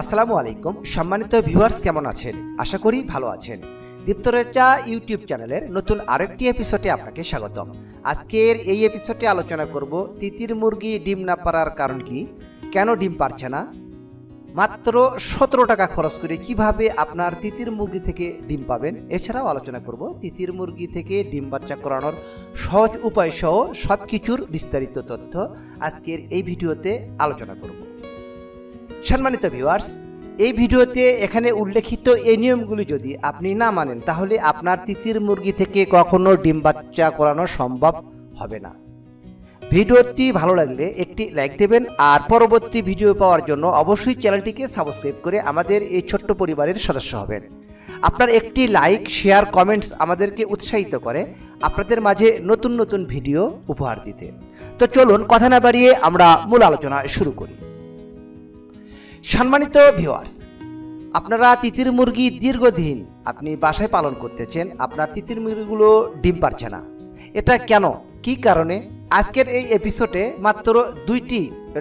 আসসালামু আলাইকুম। সম্মানিত ভিউয়ার্স, কেমন আছেন? আশা করি ভালো আছেন। দীপ্তরেজা ইউটিউব চ্যানেলের নতুন আরেকটি এপিসোডে আপনাকে স্বাগতম। আজকের এই এপিসোডে আলোচনা করব তিতির মুরগি ডিম না পারার কারণ কি, কেন ডিম পারছে না, মাত্র সতেরো টাকা খরচ করে কীভাবে আপনার তিতির মুরগি থেকে ডিম পাবেন, এছাড়াও আলোচনা করব তিতির মুরগি থেকে ডিম বাচ্চা করানোর সহজ উপায় সহ সব কিছুর বিস্তারিত তথ্য। আজকের এই ভিডিওতে আলোচনা করব। সম্মানিত ভিউয়ার্স এই ভিডিওতে এখানে উল্লেখিত এই নিয়মগুলি যদি আপনি না মানেন, তাহলে আপনার তিতির মুরগি থেকে কখনো ডিম বাচ্চা করানো সম্ভব হবে না। ভিডিওটি ভালো লাগলে একটি লাইক দেবেন, আর পরবর্তী ভিডিও পাওয়ার জন্য অবশ্যই চ্যানেলটিকে সাবস্ক্রাইব করে আমাদের এই ছোট্ট পরিবারের সদস্য হবেন। আপনার একটি লাইক শেয়ার কমেন্টস আমাদেরকে উৎসাহিত করে আপনাদের মাঝে নতুন নতুন ভিডিও উপহার দিতে। তো চলুন, কথা না বাড়িয়ে আমরা মূল আলোচনা শুরু করি। সম্মানিত ভিউয়ার্স আপনারা তিতির মুরগি দীর্ঘদিন আপনি বাসায় পালন করতেছেন, আপনার তিতির মুরগিগুলো ডিম পারছে না। এটা কেন? কি কারণে? আজকের এই এপিসোডে মাত্র দুইটি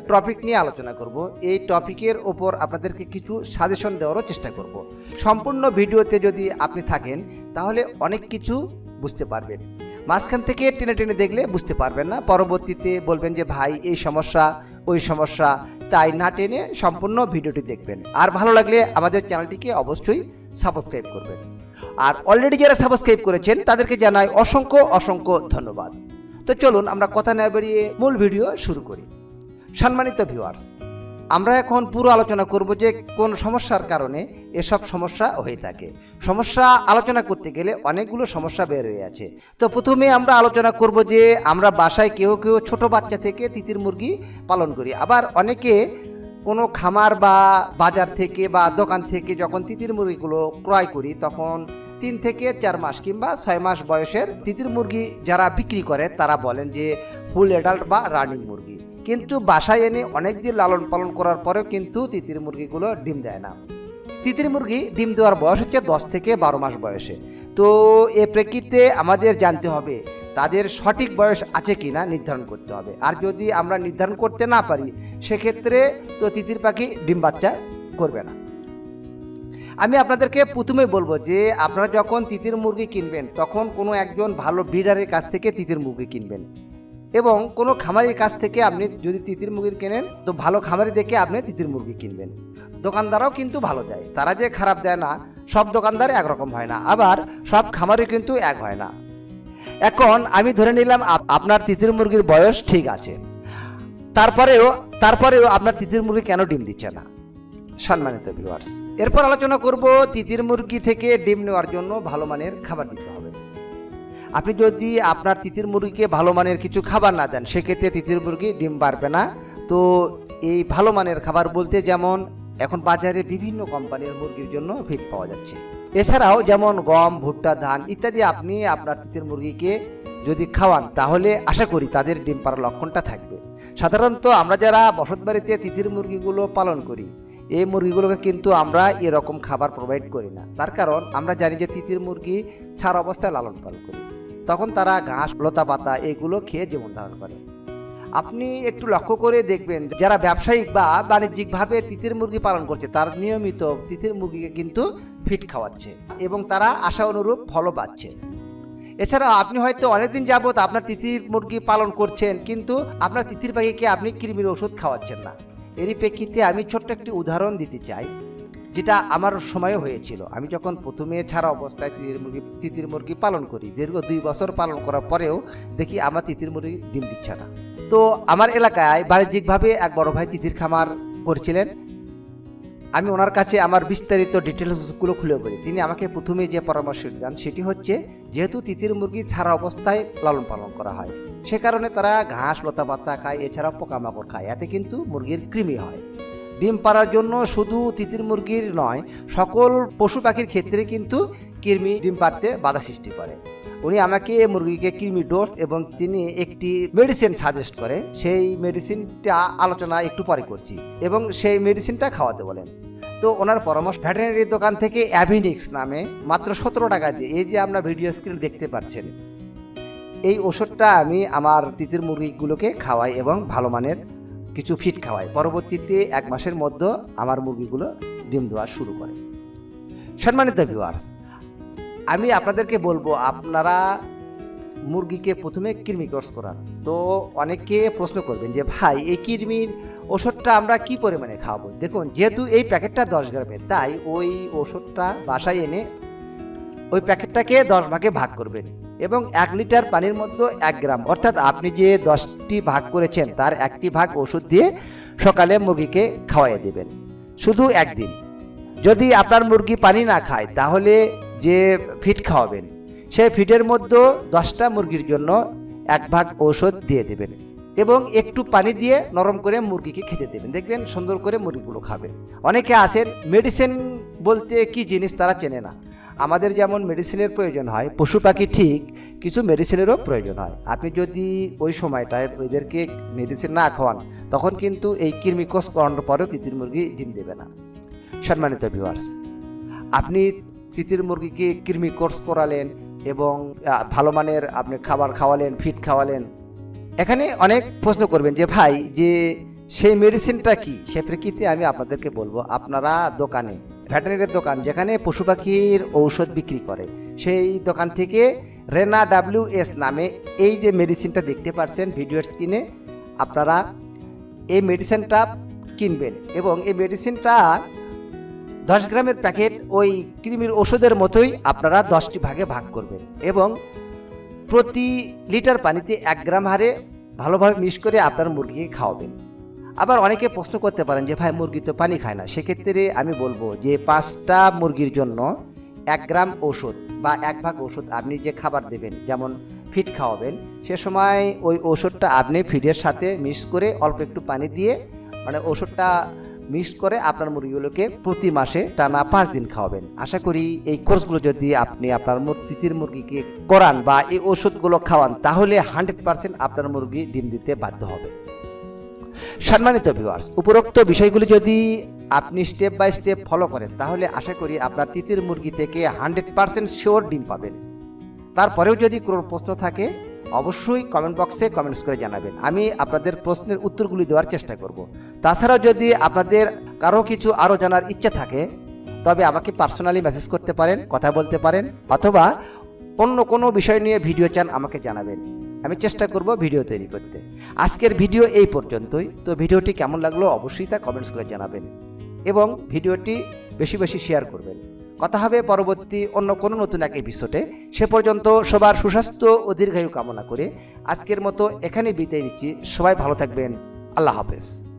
টপিক নিয়ে আলোচনা করব। এই টপিকের ওপর আপনাদেরকে কিছু সাজেশন দেওয়ারও চেষ্টা করব। সম্পূর্ণ ভিডিওতে যদি আপনি থাকেন, তাহলে অনেক কিছু বুঝতে পারবেন। মাঝখান থেকে টেনে টেনে দেখলে বুঝতে পারবেন না। পরবর্তীতে বলবেন যে, ভাই, এই সমস্যা, ওই সমস্যা তাই না টেনে সম্পূর্ণ ভিডিওটি দেখবেন। আর ভালো লাগলে আমাদের চ্যানেলটিকে অবশ্যই সাবস্ক্রাইব করবেন। আর অলরেডি যারা সাবস্ক্রাইব করেছেন, তাদেরকে জানাই অসংখ্য অসংখ্য ধন্যবাদ। তো চলুন আমরা কথা না বেরিয়ে মূল ভিডিও শুরু করি। সম্মানিত ভিউয়ার্স আমরা এখন পুরো আলোচনা করব যে কোন সমস্যার কারণে এসব সমস্যা হয়ে থাকে। সমস্যা আলোচনা করতে গেলে অনেকগুলো সমস্যা বের হয়ে আছে। তো প্রথমে আমরা আলোচনা করব যে আমরা বাসায় কেউ কেউ ছোট বাচ্চা থেকে তিতির মুরগি পালন করি। আবার অনেকে কোনো খামার বা বাজার থেকে বা দোকান থেকে যখন তিতির মুরগিগুলো ক্রয় করি, তখন তিন থেকে চার মাস কিংবা ছয় মাস বয়সের তিতির মুরগি যারা বিক্রি করে, তারা বলেন যে ফুল অ্যাডাল্ট বা রানিং মুরগি। কিন্তু বাসায় এনে অনেক দিন লালন পালন করার পরেও কিন্তু তিতির মুরগিগুলো ডিম দেয় না। তিতির মুরগি ডিম দেওয়ার বয়স হচ্ছে দশ থেকে বারো মাস বয়সে। তো এ প্রেক্ষিতে আমাদের জানতে হবে, তাদের সঠিক বয়স আছে কি না নির্ধারণ করতে হবে। আর যদি আমরা নির্ধারণ করতে না পারি, সেক্ষেত্রে তো তিতির পাখি ডিম বাচ্চা করবে না। আমি আপনাদেরকে প্রথমে বলব যে, আপনারা যখন তিতির মুরগি কিনবেন, তখন কোনো একজন ভালো ব্রিডারের কাছ থেকে তিতির মুরগি কিনবেন। এবং কোনো খামারির কাছ থেকে আপনি যদি তিতির মুরগি কেনেন, তো ভালো খামারি দেখে আপনি তিতির মুরগি কিনবেন। দোকানদারও কিন্তু ভালো দেয়। তারা যে খারাপ দেয় না, সব দোকানদার একরকম হয় না। আবার সব খামারি কিন্তু এক হয় না। এখন আমি ধরে নিলাম আপ- আপনার তিতির মুরগির বয়স ঠিক আছে। তারপরেও তারপরেও আপনার তিতির মুরগি কেন ডিম দিচ্ছে না? সম্মানিত ভিউয়ার্স এরপর আলোচনা করব তিতির মুরগি থেকে ডিম নেওয়ার জন্য ভালো মানের খাবার দিতে হবে। আপনি যদি আপনার তিতির মুরগিকে ভালো মানের কিছু খাবার না দেন, সেক্ষেত্রে তিতির মুরগি ডিম পারবে না। তো এই ভালো মানের খাবার বলতে যেমন এখন বাজারে বিভিন্ন কোম্পানির মুরগির জন্য ফিট পাওয়া যাচ্ছে। এছাড়াও যেমন গম, ভুট্টা, ধান ইত্যাদি আপনি আপনার তিতির মুরগিকে যদি খাওয়ান, তাহলে আশা করি তাদের ডিম পাড়ার লক্ষণটা থাকবে। সাধারণত আমরা যারা বসত বাড়িতে তিতির মুরগিগুলো পালন করি, এই মুরগিগুলোকে কিন্তু আমরা এরকম খাবার প্রোভাইড করি না। তার কারণ আমরা জানি যে তিতির মুরগি ছাড় অবস্থায় লালন পালন করি। তখন তারা ঘাস, লতা পাতা এগুলো খেয়ে জীবন ধারণ করে। আপনি একটু লক্ষ্য করে দেখবেন, যারা ব্যবসায়িক বা বাণিজ্যিকভাবে তিতির মুরগি পালন করছে, তার নিয়মিত তিতির মুরগিকে কিন্তু ফিট খাওয়াচ্ছে এবং তারা আশা অনুরূপ ফলও পাচ্ছে। এছাড়া আপনি হয়তো অনেকদিন যাবত আপনার তিতির মুরগি পালন করছেন, কিন্তু আপনার তিতির পাখিকে আপনি কৃমির ওষুধ খাওয়াচ্ছেন না। এরই প্রেক্ষিতে আমি ছোট্ট একটি উদাহরণ দিতে চাই। যেটা আমার সময়ও হয়েছিল। আমি যখন প্রথমে ছাড়া অবস্থায় তিতির মুরগি তিতির মুরগি পালন করি, দীর্ঘ দুই বছর পালন করার পরেও দেখি আমার তিতির মুরগি ডিম দিচ্ছে না। তো আমার এলাকায় বাণিজ্যিকভাবে এক বড় ভাই তিতির খামার করছিলেন। আমি ওনার কাছে আমার বিস্তারিত ডিটেলসগুলো খুলে বলি। তিনি আমাকে প্রথমে যে পরামর্শ দেন সেটি হচ্ছে, যেহেতু তিতির মুরগি ছাড়া অবস্থায় লালন পালন করা হয়, সে কারণে তারা ঘাস লতা পাতা খায়, এছাড়াও পোকামাকড় খায়। এতে কিন্তু মুরগির কৃমি হয়। ডিম পাড়ার জন্য শুধু তিতির মুরগির নয়, সকল পশু পাখির ক্ষেত্রে কিন্তু কৃমি ডিম পাড়তে বাধা সৃষ্টি করে। উনি আমাকে মুরগিকে কৃমি ডোজ এবং তিনি একটি মেডিসিন সাজেস্ট করে। সেই মেডিসিনটা আলোচনা একটু পরে করছি এবং সেই মেডিসিনটা খাওয়াতে বলেন। তো ওনার পরামর্শ, ভেটেরিনারি দোকান থেকে অ্যাভিনিক্স নামে মাত্র সতেরো টাকা দিয়ে, এই যে আমরা ভিডিও স্ক্রিন দেখতে পাচ্ছেন, এই ওষুধটা আমি আমার তিতির মুরগিগুলোকে খাওয়াই এবং ভালো মানের কিছু ফিট খাওয়াই পরবর্তীতে এক মাসের মধ্যে আমার মুরগিগুলো ডিম দেওয়া শুরু করে। সম্মানিত ভিউয়ার্স আমি আপনাদেরকে বলব, আপনারা মুরগিকে প্রথমে কৃমি কোর্স করান। তো অনেকে প্রশ্ন করবেন যে, ভাই, এই কৃমির ওষুধটা আমরা কি পরিমাণে খাওয়াবো? দেখুন, যেহেতু এই প্যাকেটটা দশ গ্রামের, তাই ওই ওষুধটা বাসায় এনে ওই প্যাকেটটাকে দশ ভাগে ভাগ করবেন। এবং এক লিটার পানির মধ্যে এক গ্রাম। অর্থাৎ আপনি যে দশটি ভাগ করেছেন, তার একটি ভাগ ওষুধ দিয়ে সকালে মুরগিকে খাওয়াই দেবেন। শুধু একদিন। যদি আপনার মুরগি পানি না খায়, তাহলে যে ফিট খাওয়াবেন সেই ফিটের মধ্যে দশটা মুরগির জন্য এক ভাগ ঔষধ দিয়ে দেবেন এবং একটু পানি দিয়ে নরম করে মুরগিকে খেতে দেবেন। দেখবেন সুন্দর করে মুরগিগুলো খাবে। অনেকে আছেন, মেডিসিন বলতে কি জিনিস তারা চেনে না। আমাদের যেমন মেডিসিনের প্রয়োজন হয়, পশু পাখি ঠিক, কিছু মেডিসিনেরও প্রয়োজন হয়। আপনি যদি ওই সময়টায় ওদেরকে মেডিসিন না খাওয়ান, তখন কিন্তু এই কৃমিকোষ করানোর পরেও তিতির মুরগি ডিম দেবে না। সম্মানিত ভিউয়ার্স আপনি তিতির মুরগিকে কৃমি কোর্স করালেন এবং ভালো মানের আপনি খাবার খাওয়ালেন ফিট খাওয়ালেন, এখানে অনেক প্রশ্ন করবেন যে, ভাই, যে সেই মেডিসিনটা কি? সে প্রেক্ষিতে আমি আপনাদেরকে বলব, আপনারা দোকানে ভেটেরিনারির দোকান যেখানে পশু পাখির ঔষধ বিক্রি করে। সেই দোকান থেকে রেনা ডাব্লিউ এস নামে এই যে মেডিসিনটা দেখতে পাচ্ছেন ভিডিও স্ক্রিনে, আপনারা এই মেডিসিনটা কিনবেন এবং এই মেডিসিনটা দশ গ্রামের প্যাকেট ওই কৃমির ওষুধের মতোই আপনারা দশটি ভাগে ভাগ করবেন এবং প্রতি লিটার পানিতে এক গ্রাম হারে ভালোভাবে মিশ করে আপনার মুরগিকে খাওয়াবেন। আবার অনেকে প্রশ্ন করতে পারেন যে, ভাই, মুরগি তো পানি খায় না। সেক্ষেত্রে আমি বলব যে, পাঁচটা মুরগির জন্য এক গ্রাম ওষুধ বা এক ভাগ ওষুধ আপনি যে খাবার দেবেন, যেমন ফিট খাওয়াবেন, সে সময় ওই ওষুধটা আপনি ফিডের সাথে মিক্স করে অল্প একটু পানি দিয়ে মানে ওষুধটা মিক্স করে আপনার মুরগিগুলোকে প্রতি মাসে টানা পাঁচ দিন খাওয়াবেন। আশা করি এই কোর্সগুলো যদি আপনি আপনার তিতির মুরগিকে করান বা এই ওষুধগুলো খাওয়ান, তাহলে হান্ড্রেড পার্সেন্ট আপনার মুরগি ডিম দিতে বাধ্য হবে। সম্মানিত ভিউয়ার্স উপরোক্ত বিষয়গুলি যদি আপনি স্টেপ বাই স্টেপ ফলো করেন, তাহলে আশা করি আপনার তিতির মুরগি থেকে হান্ড্রেড পার্সেন্ট শিওর ডিম পাবেন। তারপরেও যদি কোনো প্রশ্ন থাকে, অবশ্যই কমেন্ট বক্সে কমেন্টস করে জানাবেন। আমি আপনাদের প্রশ্নের উত্তরগুলি দেওয়ার চেষ্টা করব। তাছাড়াও যদি আপনাদের কারও কিছু আরও জানার ইচ্ছা থাকে, তবে আমাকে পার্সোনালি মেসেজ করতে পারেন, কথা বলতে পারেন, অথবা অন্য কোনো বিষয় নিয়ে ভিডিও চান, আমাকে জানাবেন। আমি চেষ্টা করব ভিডিও তৈরি করতে। আজকের ভিডিও এই পর্যন্তই। তো ভিডিওটি কেমন লাগল অবশ্যই তা কমেন্টস করে জানাবেন এবং ভিডিওটি বেশি বেশি শেয়ার করবেন। কথা হবে পরবর্তী অন্য কোনো নতুন এক এপিসোডে সে পর্যন্ত সবার সুস্বাস্থ্য ও দীর্ঘায়ু কামনা করে আজকের মতো এখানে বিদায় নিচ্ছি। সবাই ভালো থাকবেন। আল্লাহ হাফেজ।